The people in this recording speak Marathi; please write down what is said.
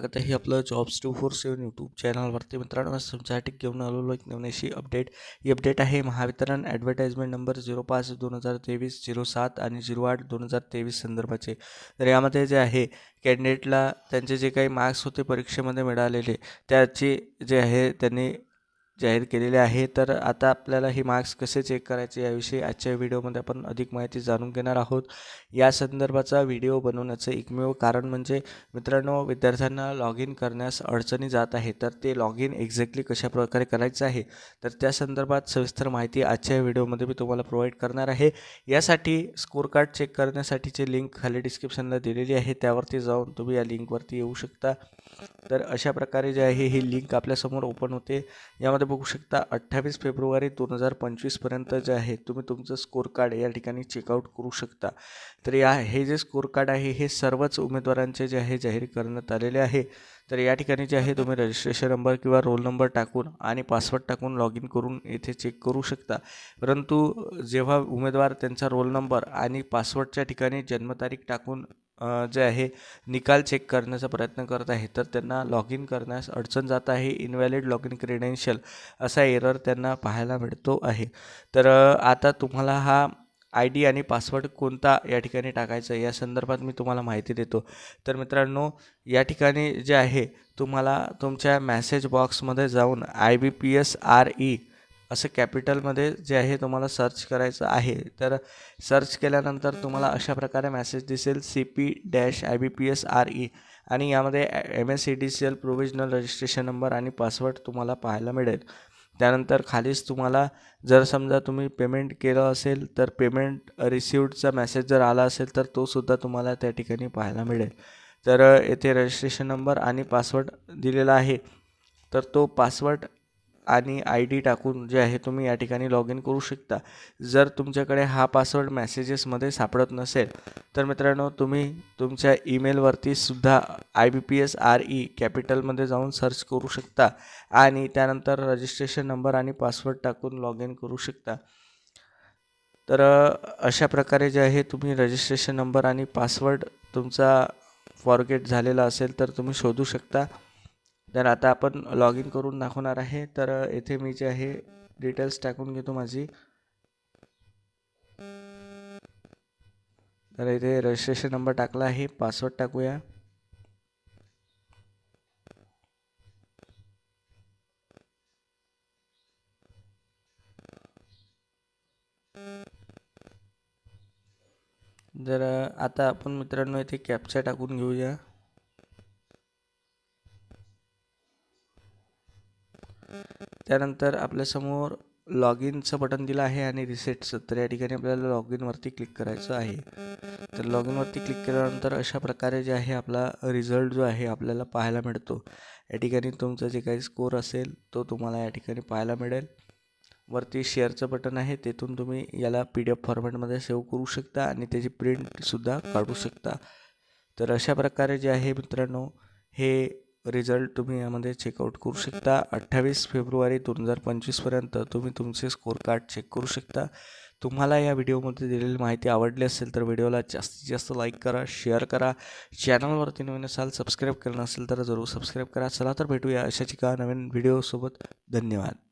स्वागत आहे. आपलं jobs two four seven YouTube चॅनलवरती मित्रांनो आज तुमच्यासाठी घेऊन आलेलो एक नवीन अशी अपडेट ही अपडेट आहे महावितरण ॲडव्हर्टाइजमेंट नंबर झिरो पाच दोन हजार तेवीस झिरो सात आणि झिरो आठ दोन हजार तेवीस संदर्भाचे. तर यामध्ये जे आहे कॅन्डिडेटला त्यांचे जे काही मार्क्स होते परीक्षेमध्ये मिळालेले त्याचे जे आहे त्यांनी जाहीर केलेले आहे. तर आता आपल्याला हे मार्क्स कसे चेक करायचे याविषयी आजच्या व्हिडिओमध्ये आपण अधिक माहिती जाणून घेणार आहोत. या संदर्भाचा व्हिडिओ बनवण्याचं एकमेव कारण म्हणजे मित्रांनो विद्यार्थ्यांना लॉग इन करण्यास अडचणी जात आहे. तर ते लॉग इन एक्झॅक्टली कशा प्रकारे करायचं आहे? तर त्या संदर्भात सविस्तर माहिती आजच्या व्हिडिओमध्ये मी तुम्हाला प्रोव्हाइड करणार आहे. यासाठी स्कोर कार्ड चेक करण्यासाठीची लिंक खाली डिस्क्रिप्शनला दिलेली आहे. त्यावरती जाऊन तुम्ही या लिंकवरती येऊ शकता. तर अशा प्रकारे जे आहे ही लिंक आपल्यासमोर ओपन होते. यामध्ये बघू शकता अठ्ठावीस फेब्रुवारी दोन हजार पंचवीसपर्यंत जे आहे तुम्ही तुमचं स्कोर कार्ड या ठिकाणी चेकआउट करू शकता. तर या हे जे स्कोर कार्ड आहे हे सर्वच उमेदवारांचे जे आहे जाहीर करण्यात आलेले आहे. तर या ठिकाणी जे आहे तुम्ही रजिस्ट्रेशन नंबर किंवा रोल नंबर टाकून आणि पासवर्ड टाकून लॉग इन करून येथे चेक करू शकता. परंतु जेव्हा उमेदवार त्यांचा रोल नंबर आणि पासवर्डच्या ठिकाणी जन्मतारीख टाकून जे आहे निकाल चेक करण्याचा प्रयत्न करत आहे तर त्यांना लॉग इन करण्यास अडचण जात आहे. इनव्हॅलिड लॉग इन क्रेडेन्शियल असा एरर त्यांना पाहायला मिळतो आहे. तर आता तुम्हाला हा आय डी आणि पासवर्ड कोणता या ठिकाणी टाकायचा या संदर्भात मी तुम्हाला माहिती देतो. तर मित्रांनो या ठिकाणी जे आहे तुम्हाला तुमच्या मॅसेज बॉक्समध्ये जाऊन I B P S R E असं कॅपिटलमध्ये जे आहे तुम्हाला सर्च करायचं आहे तर सर्च केल्यानंतर तुम्हाला अशा प्रकारे मेसेज दिसेल C P dash I B P S R E आणि यामध्ये M S C D C L provisional registration number आणि पासवर्ड तुम्हाला पाहायला मिळेल. त्यानंतर खालीच तुम्हाला जर समजा तुम्ही पेमेंट केलं असेल तर पेमेंट रिसिवडचा मेसेज जर आला असेल तर तोसुद्धा तुम्हाला त्या ठिकाणी पाहायला मिळेल. तर येथे रजिस्ट्रेशन नंबर आणि पासवर्ड दिलेला आहे. तर तो पासवर्ड आणि आय डी टाकून जे आहे तुम्ही या ठिकाणी लॉग इन करू शकता. जर तुमच्याकडे हा पासवर्ड मेसेजेसमध्ये सापडत नसेल तर मित्रांनो तुम्ही तुमच्या ईमेलवरती सुद्धा I B P S R E कॅपिटलमध्ये जाऊन सर्च करू शकता आणि त्यानंतर रजिस्ट्रेशन नंबर आणि पासवर्ड टाकून लॉग इन करू शकता. तर अशा प्रकारे जे आहे तुम्ही रजिस्ट्रेशन नंबर आणि पासवर्ड तुमचा फॉरगेट झालेला असेल तर तुम्ही शोधू शकता. तर आता आपण लॉग इन करून दाखवणार आहे. तर येथे मी जे आहे डिटेल्स टाकून घेतो माझी. तर इथे रजिस्ट्रेशन नंबर टाकला आहे. पासवर्ड टाकूया. जर आता आपण मित्रांनो इथे कॅप्चा टाकून घेऊया. त्यानंतर आपल्यासमोर लॉग इनचं बटन दिलं आहे आणि रिसेटचं. तर या ठिकाणी आपल्याला लॉग इनवरती क्लिक करायचं आहे. तर लॉग इनवरती क्लिक केल्यानंतर अशा प्रकारे जे आहे आपला रिझल्ट जो आहे आपल्याला पाहायला मिळतो. या ठिकाणी तुमचं जे काही स्कोर असेल तो तुम्हाला या ठिकाणी पाहायला मिळेल. वरती शेअरचं बटन आहे तेथून तुम्ही याला पी डी एफ फॉर्मॅटमध्ये सेव्ह करू शकता आणि त्याची प्रिंटसुद्धा काढू शकता. तर अशा प्रकारे जे आहे मित्रांनो हे रिझल्ट तुम्ही यामध्ये चेकआउट करू शकता. अठ्ठावीस फेब्रुवारी दोन हजार पंचवीसपर्यंत तुम्ही तुमचे स्कोर कार्ड चेक करू शकता. तुम्हाला या व्हिडिओमध्ये दिलेली माहिती आवडली असेल तर व्हिडिओला जास्तीत जास्त लाईक करा शेअर करा. चॅनलवरती नवीन असाल सबस्क्राईब करणं असेल तर जरूर सबस्क्राईब करा. चला तर भेटूया अशाच एका नवीन व्हिडिओसोबत धन्यवाद.